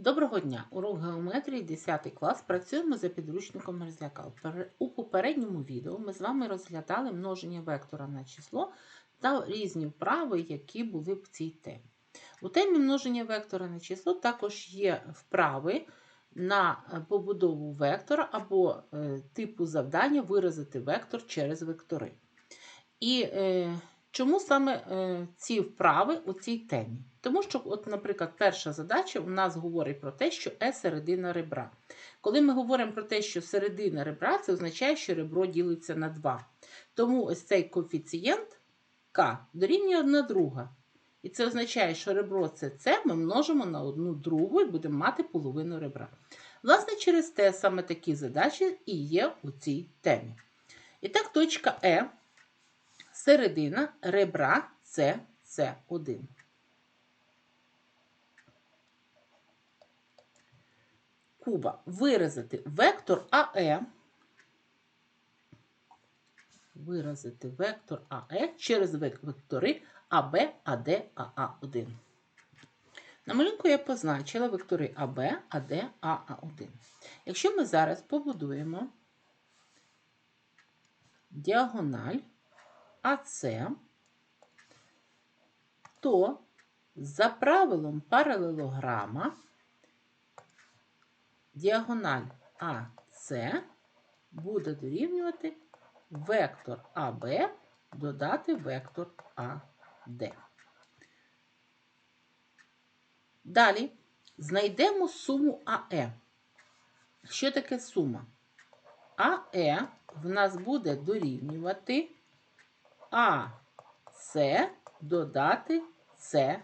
Доброго дня! Урок геометрії 10 клас. Працюємо за підручником Мерзляка. У попередньому відео ми з вами розглядали множення вектора на число та різні вправи, які були в цій темі. У темі множення вектора на число також є вправи на е, побудову вектора або е, типу завдання виразити вектор через вектори. І е, чому саме е, ці вправи у цій темі? Тому що, от, наприклад, перша задача у нас говорить про те, що е середина ребра. Коли ми говоримо про те, що середина ребра, це означає, що ребро ділиться на 2. Тому ось цей коефіцієнт К дорівнює 1 друга. І це означає, що ребро це С ми множимо на одну другу і будемо мати половину ребра. Власне, через те саме такі задачі і є у цій темі. І так, точка Е, середина ребра це С1. Куба виразити вектор АЕ. Виразити вектор АЕ через вектори АБ, АД, АА1. На малюнку я позначила вектори АБ, АД, АА1. Якщо ми зараз побудуємо діагональ АС, то за правилом паралелограма діагональ АС буде дорівнювати вектор АБ додати вектор АД. Далі знайдемо суму АЕ. Що таке сума? АЕ в нас буде дорівнювати АС додати СЕ.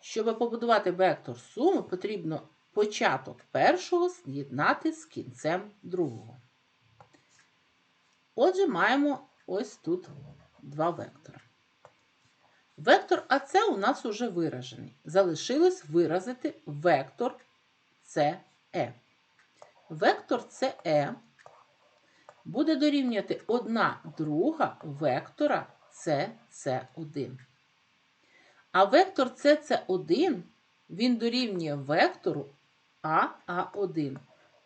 Щоб побудувати вектор суми, потрібно початок першого з'єднати з кінцем другого. Отже, маємо ось тут два вектора. Вектор АС у нас уже виражений. Залишилось виразити вектор СЕ. Вектор СЕ буде дорівнювати 1 друга вектора СС1. А вектор СС1 він дорівнює вектору АА1,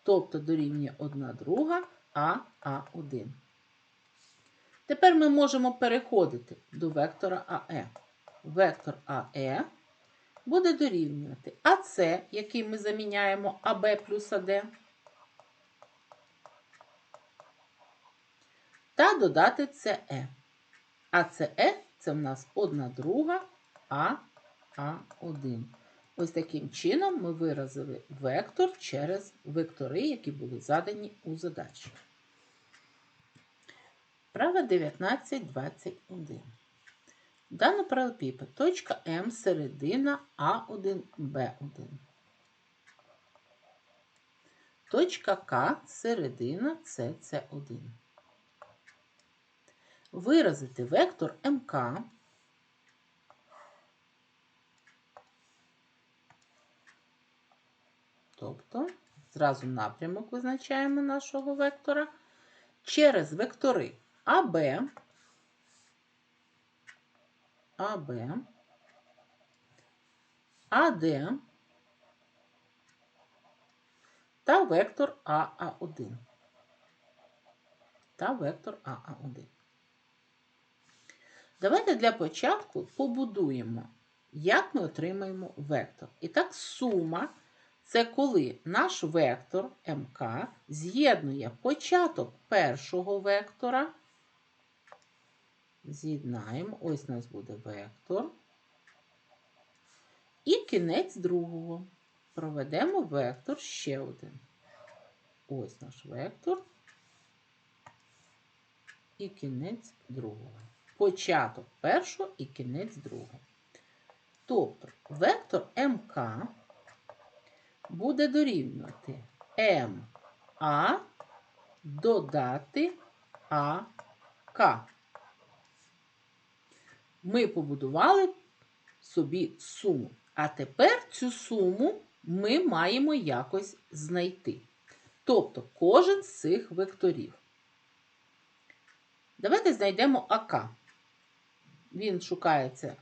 тобто дорівнює 1 друга АА1. Тепер ми можемо переходити до вектора АЕ. Вектор АЕ буде дорівнювати АС, який ми заміняємо АБ плюс АД, та додати СЕ. А СЕ це в нас 1 друга АА1. Ось таким чином ми виразили вектор через вектори, які були задані у задачі. Право 1921. Дано паралепіпед. Точка М середина А1, Б1. Точка К середина СС1. Виразити вектор МК. Тобто, зразу напрямок визначаємо нашого вектора через вектори АБ, АБ, АД та вектор АА1. Та вектор АА1. Давайте для початку побудуємо, як ми отримаємо вектор. І так, сума це коли наш вектор МК з'єднує початок першого вектора. З'єднаємо, ось у нас буде вектор. І кінець другого. Проведемо вектор ще один. Ось наш вектор. І кінець другого. Початок першого і кінець другого. Тобто вектор МК буде дорівнювати МА додати АК. Ми побудували собі суму. А тепер цю суму ми маємо якось знайти. Тобто кожен з цих векторів. Давайте знайдемо АК. Він шукається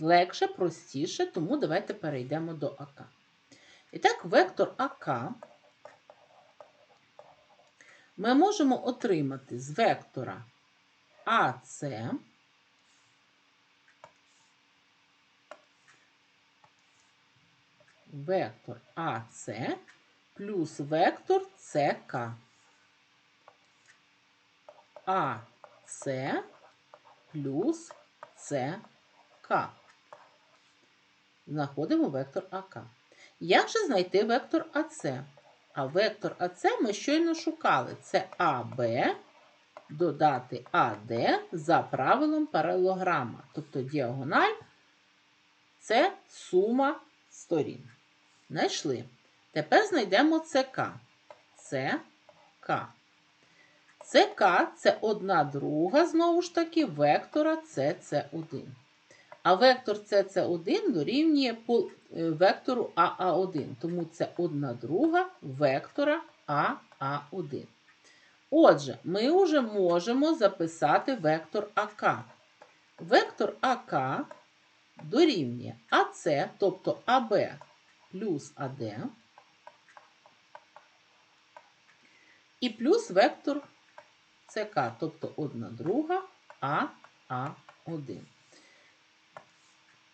легше, простіше, тому давайте перейдемо до АК. І так, вектор АК ми можемо отримати з вектора АС вектор АС плюс вектор СК. АС плюс СК. Знаходимо вектор АК. Як же знайти вектор АС? А вектор АС ми щойно шукали. Це АБ додати АД за правилом паралограма. Тобто діагональ це сума сторін. Знайшли. Тепер знайдемо ЦК. ЦК. ЦК це одна друга, знову ж таки, вектора СС1. А вектор СС1 дорівнює е, вектору АА1. Тому це одна друга вектора АА1. Отже, ми вже можемо записати вектор АК. Вектор АК дорівнює АС, тобто АБ плюс АД, і плюс вектор ЦК, тобто 1 друга АА1.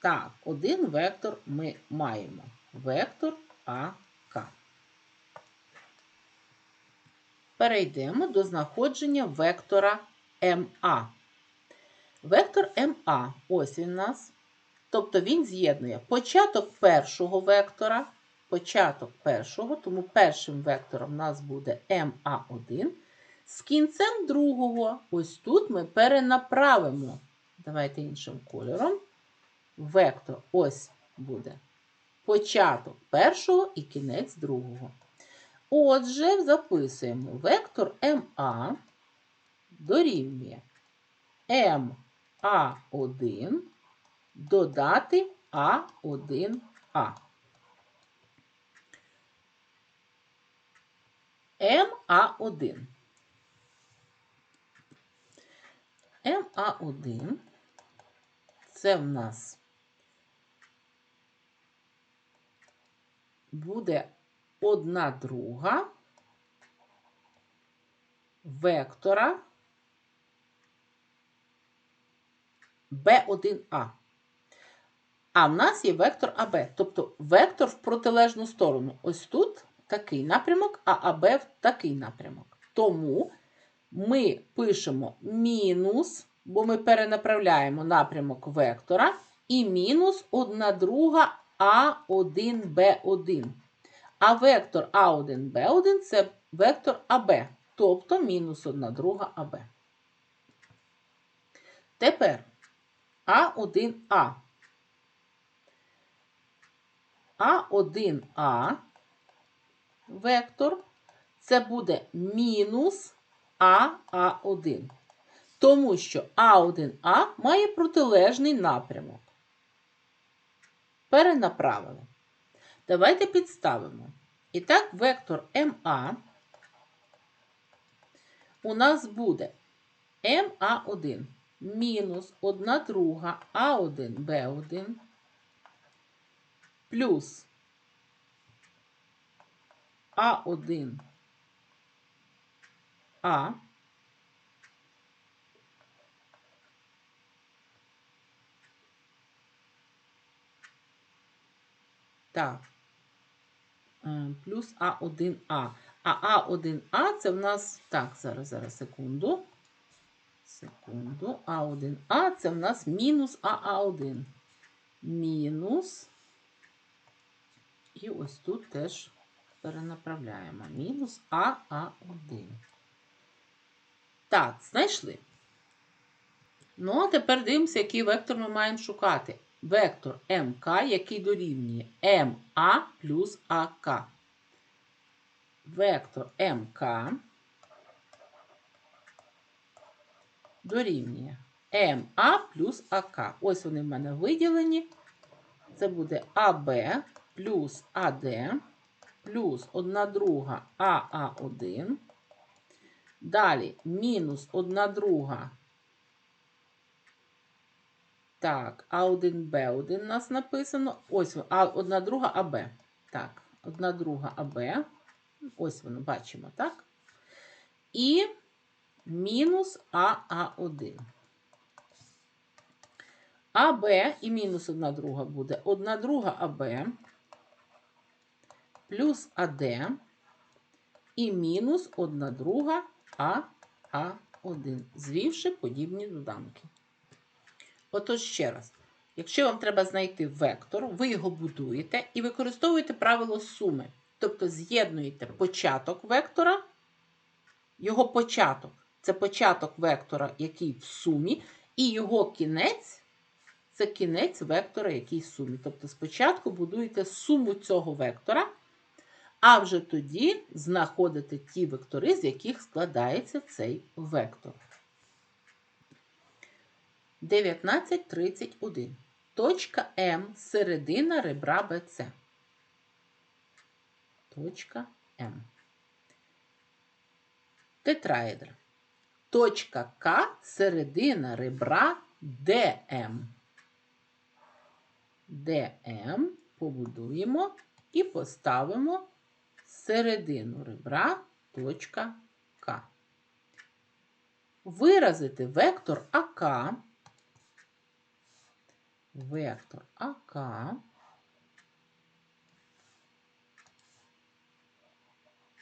Так, один вектор ми маємо. Вектор АК. Перейдемо до знаходження вектора МА. Вектор МА, ось він у нас. Тобто він з'єднує початок першого вектора, початок першого, тому першим вектором у нас буде МА1. З кінцем другого, ось тут ми перенаправимо, давайте іншим кольором, вектор ось буде початок першого і кінець другого. Отже, записуємо вектор МА дорівнює МА1 додати А1А. МА1. МА1 це в нас буде одна друга вектора B1А. А в нас є вектор АБ, тобто вектор в протилежну сторону. Ось тут такий напрямок, а АБ в такий напрямок. Тому ми пишемо мінус, бо ми перенаправляємо напрямок вектора, і мінус 1 друга А1Б1. А вектор А1Б1 це вектор АБ, тобто мінус 1 друга АБ. Тепер А1А. А1А вектор це буде мінус АА1. Тому що А1А має протилежний напрямок. Перенаправили. Давайте підставимо. І так, вектор МА у нас буде МА1 мінус 1 друга А1Б1 плюс А1 Так. Е, Плюс А1А. А А1А це в нас. Так, зараз, зараз, секунду. Секунду. А1А це в нас мінус АА1. Мінус. І ось тут теж перенаправляємо. Мінус АА1. Так, знайшли. Ну, а тепер дивимося, який вектор ми маємо шукати. Вектор МК, який дорівнює МА плюс АК. Вектор МК дорівнює МА плюс АК. Ось вони в мене виділені. Це буде АБ плюс АД плюс 1 друга АА1. Далі мінус 1 друга Так, А1, Б1 у нас написано. Ось А, одна друга АБ. Так, одна друга АБ. Ось воно, бачимо, так? І мінус АА1. АБ і мінус одна друга буде одна друга АБ плюс АД і мінус одна друга АА1, звівши подібні доданки. Отож, ще раз, якщо вам треба знайти вектор, ви його будуєте і використовуєте правило суми. Тобто з'єднуєте початок вектора, його початок це початок вектора, який в сумі, і його кінець це кінець вектора, який в сумі. Тобто спочатку будуєте суму цього вектора, а вже тоді знаходите ті вектори, з яких складається цей вектор. 1931. Точка М середина ребра БЦ. Точка М. Тетраедр. Точка К середина ребра ДМ. ДМ побудуємо і поставимо середину ребра точка К. Виразити вектор АК. Вектор АК.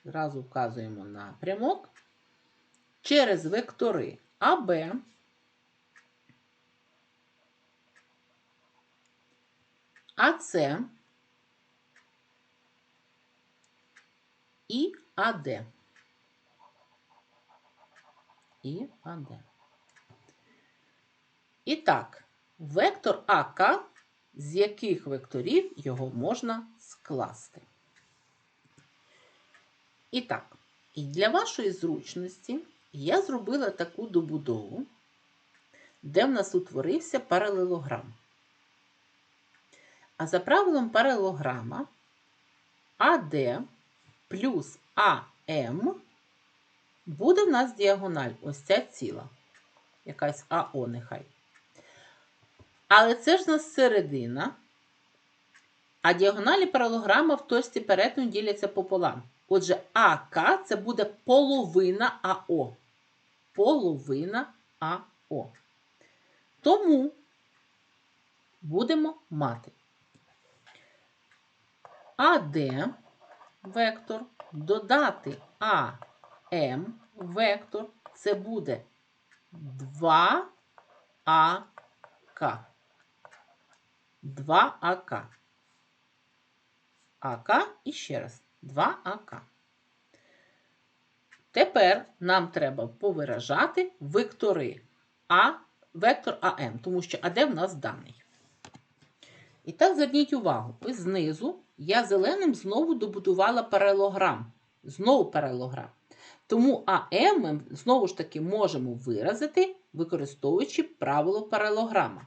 Зразу вказуємо напрямок через вектори АБ, АС і АД. І АД. І так, вектор АК, з яких векторів його можна скласти. І так, і для вашої зручності я зробила таку добудову, де в нас утворився паралелограм. А за правилом паралелограма АД плюс АМ буде в нас діагональ, ось ця ціла, якась АО нехай. Але це ж у нас середина, а діагоналі паралограма в точці перетину діляться пополам. Отже, АК це буде половина АО. Половина АО. Тому будемо мати АД вектор додати АМ вектор це буде 2АК. 2АК. АК і ще раз 2АК. Тепер нам треба повиражати вектори А, вектор АМ, тому що АД в нас даний. І так, зверніть увагу, ось знизу я зеленим знову добудувала паралограм. Знову паралограм. Тому АМ ми знову ж таки можемо виразити, використовуючи правило паралограма.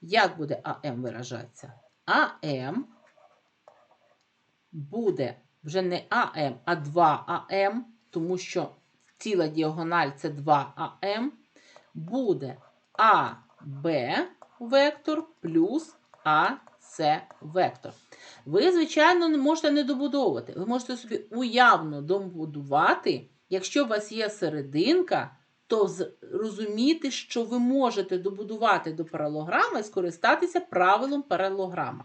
Як буде АМ виражатися? АМ буде вже не АМ, а 2АМ, тому що ціла діагональ це 2АМ, буде АБ вектор плюс АС вектор. Ви, звичайно, можете не добудовувати. Ви можете собі уявно добудувати, якщо у вас є серединка, то розуміти, що ви можете добудувати до паралограми і скористатися правилом паралограма.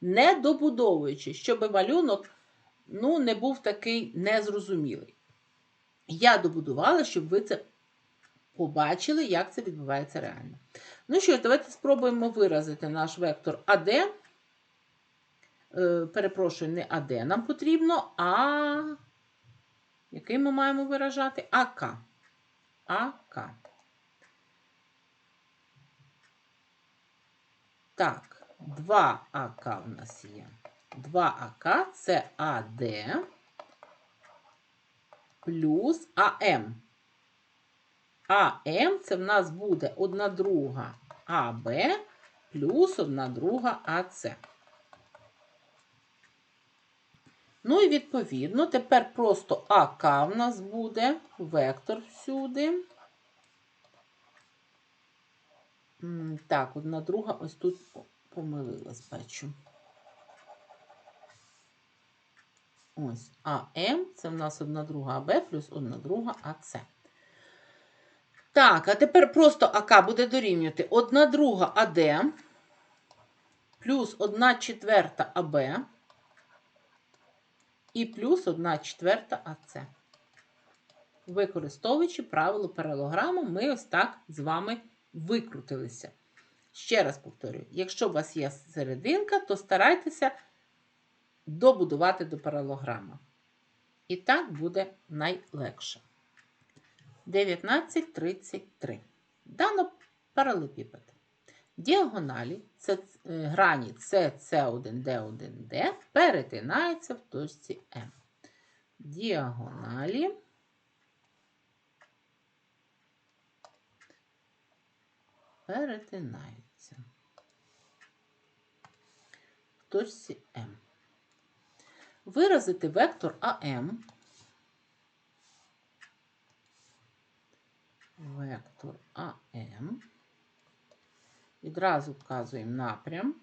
Не добудовуючи, щоб малюнок ну, не був такий незрозумілий. Я добудувала, щоб ви це побачили, як це відбувається реально. Ну що, давайте спробуємо виразити наш вектор АД. Е, перепрошую, не АД нам потрібно, а який ми маємо виражати? АК. АК. Так, 2АК в нас є. 2АК це АД плюс АМ. АМ це в нас буде 1 друга АБ плюс 1 друга АС. Ну і відповідно, тепер просто АК в нас буде вектор всюди. Так, одна друга ось тут помилилась, бачу. Ось АМ це в нас одна друга АБ плюс одна друга АЦ. Так, а тепер просто АК буде дорівнювати одна друга АД плюс одна четверта АБ і плюс одна четверта АЦ. Використовуючи правило паралограму, ми ось так з вами викрутилися. Ще раз повторюю: якщо у вас є серединка, то старайтеся добудувати до паралограма. І так буде найлегше. 1933. Дано паралепіпед. Діагоналі це е, грані CC1D1D перетинаються в точці М. Діагоналі перетинаються в точці М. Виразити вектор АМ. Вектор АМ. Відразу вказуємо напрям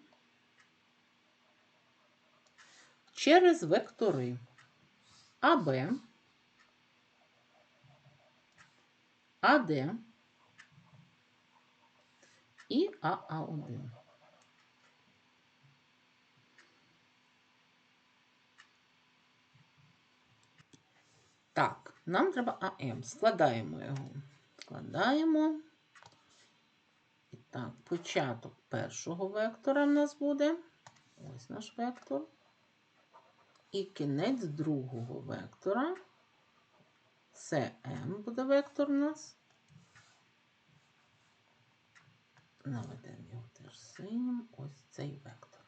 через вектори АБ, АД і АА1. Так, нам треба АМ. Складаємо його. Складаємо. Так, початок першого вектора в нас буде. Ось наш вектор. І кінець другого вектора. Це М буде вектор у нас. Наведемо його теж синім. Ось цей вектор.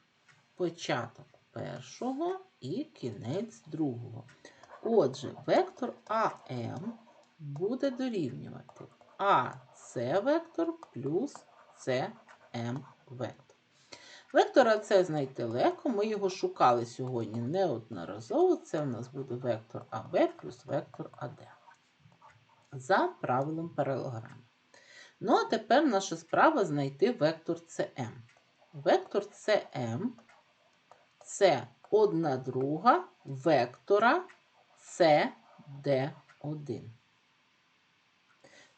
Початок першого і кінець другого. Отже, вектор АМ буде дорівнювати АС вектор плюс СМ вектор. Вектор АС знайти легко, ми його шукали сьогодні неодноразово. Це у нас буде вектор АБ плюс вектор АД. За правилом паралограми. Ну, а тепер наша справа знайти вектор СМ. Вектор СМ це одна друга вектора CD1.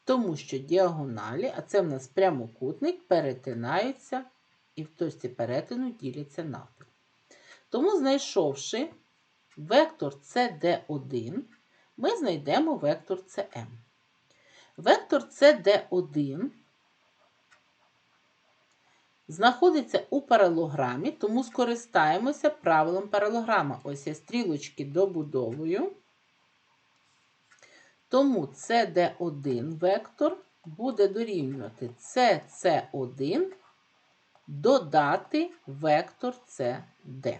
Тому що діагоналі, а це в нас прямокутник, перетинаються і в точці перетину діляться навпіл. Тому, знайшовши вектор CD1, ми знайдемо вектор CM. Вектор CD1 знаходиться у паралограмі, тому скористаємося правилом паралограма. Ось я стрілочки добудовую. Тому CD1 вектор буде дорівнювати CC1 додати вектор CD.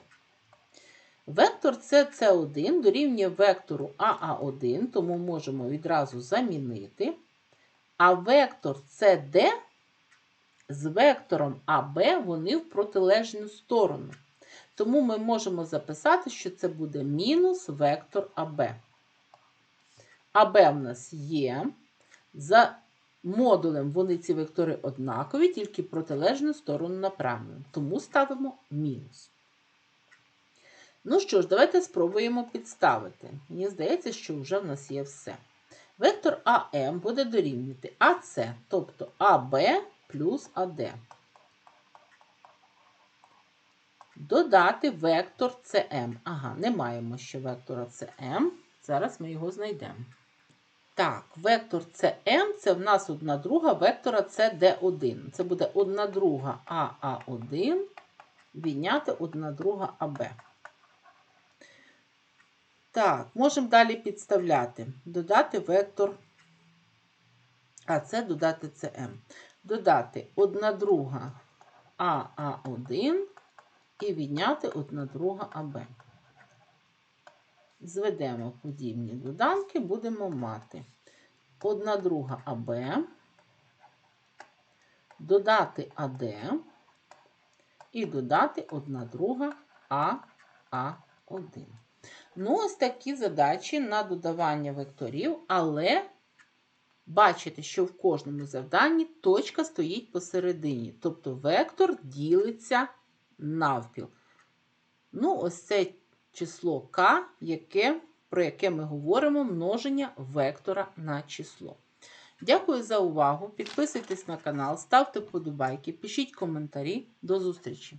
Вектор CC1 дорівнює вектору AA1, тому можемо відразу замінити. А вектор CD з вектором АБ вони в протилежну сторону. Тому ми можемо записати, що це буде мінус вектор АБ. АБ в нас є. За модулем вони ці вектори однакові, тільки протилежну сторону направлені. Тому ставимо мінус. Ну що ж, давайте спробуємо підставити. Мені здається, що вже в нас є все. Вектор АМ буде дорівнювати АС, тобто АБ плюс АД. Додати вектор СМ. Ага, не маємо ще вектора СМ. Зараз ми його знайдемо. Так, вектор СМ це в нас одна друга вектора CD1. Це буде одна друга АА1 відняти одна друга АБ. Так, можемо далі підставляти. Додати вектор АС, додати СМ. Додати одна друга АА1 і відняти одна друга АБ. Зведемо подібні доданки, будемо мати одна друга АБ, додати АД і додати одна друга АА1. Ну, ось такі задачі на додавання векторів, але бачите, що в кожному завданні точка стоїть посередині, тобто вектор ділиться навпіл. Ну, ось це число k, яке, про яке ми говоримо множення вектора на число. Дякую за увагу. Підписуйтесь на канал, ставте вподобайки, пишіть коментарі. До зустрічі!